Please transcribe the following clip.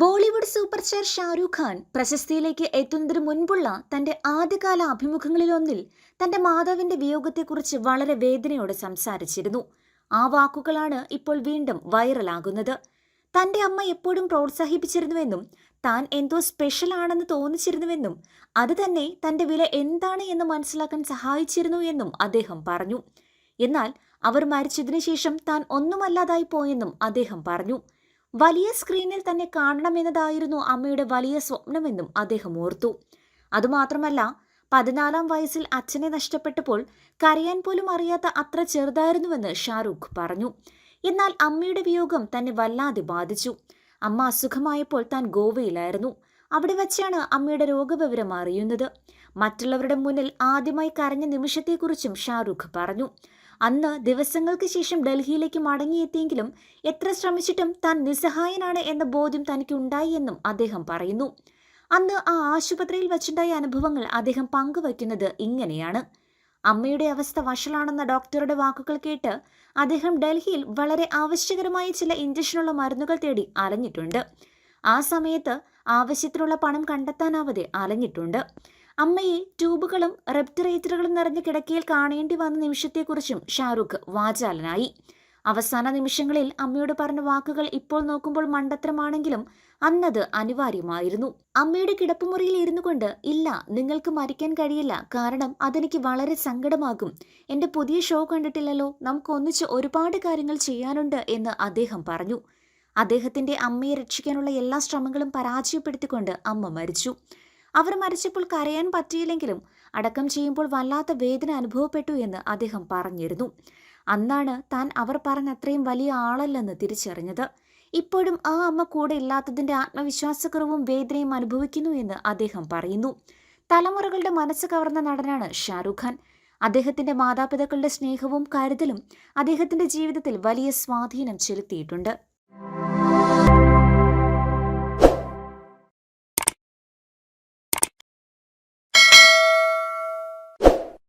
Bollywood super star Shahrukh Khan പ്രശസ്തിയിലേക്ക് എത്തുന്നതിന് മുൻപുള്ള തന്റെ ആദ്യകാല അഭിമുഖങ്ങളിലൊന്നിൽ തന്റെ മാതാവിന്റെ വിയോഗത്തെക്കുറിച്ച് വളരെ വേദനയോടെ സംസാരിച്ചിരുന്നു. ആ വാക്കുകളാണ് ഇപ്പോൾ വീണ്ടും വൈറലാകുന്നത്. തന്റെ അമ്മ എപ്പോഴും പ്രോത്സാഹിപ്പിച്ചിരുന്നുവെന്നും താൻ എന്തോ സ്പെഷ്യൽ ആണെന്ന് തോന്നിച്ചിരുന്നുവെന്നും അത് തന്നെ തന്റെ വില എന്താണ് എന്ന് മനസ്സിലാക്കാൻ സഹായിച്ചിരുന്നു എന്നും അദ്ദേഹം പറഞ്ഞു. എന്നാൽ അവർ മരിച്ചതിനു ശേഷം താൻ ഒന്നുമല്ലാതായി പോയെന്നും അദ്ദേഹം പറഞ്ഞു. വലിയ സ്ക്രീനിൽ തന്നെ കാണണമെന്നതായിരുന്നു അമ്മയുടെ വലിയ സ്വപ്നമെന്നും അദ്ദേഹം ഓർത്തു. അതുമാത്രമല്ല പതിനാലാം വയസ്സിൽ അച്ഛനെ നഷ്ടപ്പെട്ടപ്പോൾ കരയാൻ പോലും അറിയാത്ത അത്ര ചെറുതായിരുന്നുവെന്ന് ഷാരൂഖ് പറഞ്ഞു. എന്നാൽ അമ്മയുടെ വിയോഗം തന്നെ വല്ലാതെ ബാധിച്ചു. അമ്മ അസുഖമായപ്പോൾ താൻ ഗോവയിലായിരുന്നു. അവിടെ വച്ചാണ് അമ്മയുടെ രോഗവിവരം അറിയുന്നത്. മറ്റുള്ളവരുടെ മുന്നിൽ ആദ്യമായി കരഞ്ഞ നിമിഷത്തെക്കുറിച്ചും ഷാരൂഖ് പറഞ്ഞു. അന്ന് ദിവസങ്ങൾക്ക് ശേഷം ഡൽഹിയിലേക്ക് മടങ്ങിയെത്തിയെങ്കിലും എത്ര ശ്രമിച്ചിട്ടും താൻ നിസ്സഹായനാണ് എന്ന ബോധ്യം തനിക്ക് ഉണ്ടായി എന്നും അദ്ദേഹം പറയുന്നു. അന്ന് ആ ആശുപത്രിയിൽ വച്ചുണ്ടായ അനുഭവങ്ങൾ അദ്ദേഹം പങ്കുവയ്ക്കുന്നത് ഇങ്ങനെയാണ്. അമ്മയുടെ അവസ്ഥ വഷളാണെന്ന ഡോക്ടറുടെ വാക്കുകൾ കേട്ട് അദ്ദേഹം ഡൽഹിയിൽ വളരെ ആവശ്യകരമായ ചില ഇഞ്ചക്ഷനുള്ള മരുന്നുകൾ തേടി അലഞ്ഞിട്ടുണ്ട്. ആ സമയത്ത് ആവശ്യത്തിനുള്ള പണം കണ്ടെത്താനാവാതെ അലഞ്ഞിട്ടുണ്ട്. അമ്മയെ ട്യൂബുകളും റെപ്റ്റിറേറ്ററുകളും നിറഞ്ഞ കിടക്കയിൽ കാണേണ്ടി വന്ന നിമിഷത്തെക്കുറിച്ചും ഷാറുഖ് വാചാലനായി. അവസാന നിമിഷങ്ങളിൽ അമ്മയോട് പറഞ്ഞ വാക്കുകൾ ഇപ്പോൾ നോക്കുമ്പോൾ മണ്ടത്തരമാണെങ്കിലും അന്നത് അനിവാര്യമായിരുന്നു. അമ്മയുടെ കിടപ്പുമുറിയിൽ ഇരുന്നു കൊണ്ട് ഇല്ല നിങ്ങൾക്ക് മരിക്കാൻ കഴിയില്ല. കാരണം അതെനിക്ക് വളരെ സങ്കടമാകും. എന്റെ പുതിയ ഷോ കണ്ടിട്ടില്ലല്ലോ. നമുക്ക് ഒന്നിച്ച് ഒരുപാട് കാര്യങ്ങൾ ചെയ്യാനുണ്ട് എന്ന് അദ്ദേഹം പറഞ്ഞു. അദ്ദേഹത്തിന്റെ അമ്മയെ രക്ഷിക്കാനുള്ള എല്ലാ ശ്രമങ്ങളും പരാജയപ്പെടുത്തിക്കൊണ്ട് അമ്മ മരിച്ചു. അവർ മരിച്ചപ്പോൾ കരയാൻ പറ്റിയില്ലെങ്കിലും അടക്കം ചെയ്യുമ്പോൾ വല്ലാത്ത വേദന അനുഭവപ്പെട്ടു എന്ന് അദ്ദേഹം പറഞ്ഞിരുന്നു. അന്നാണ് താൻ അവർ പറഞ്ഞ അത്രയും വലിയ ആളല്ലെന്ന് തിരിച്ചറിഞ്ഞത്. ഇപ്പോഴും ആ അമ്മ കൂടെ ഇല്ലാത്തതിന്റെ ആത്മവിശ്വാസക്കുറവും വേദനയും അനുഭവിക്കുന്നു എന്ന് അദ്ദേഹം പറയുന്നു. തലമുറകളുടെ മനസ്സ് കവർന്ന നടനാണ് ഷാരൂഖ് ഖാൻ. അദ്ദേഹത്തിന്റെ മാതാപിതാക്കളുടെ സ്നേഹവും കരുതലും അദ്ദേഹത്തിന്റെ ജീവിതത്തിൽ വലിയ സ്വാധീനം ചെലുത്തിയിട്ടുണ്ട്.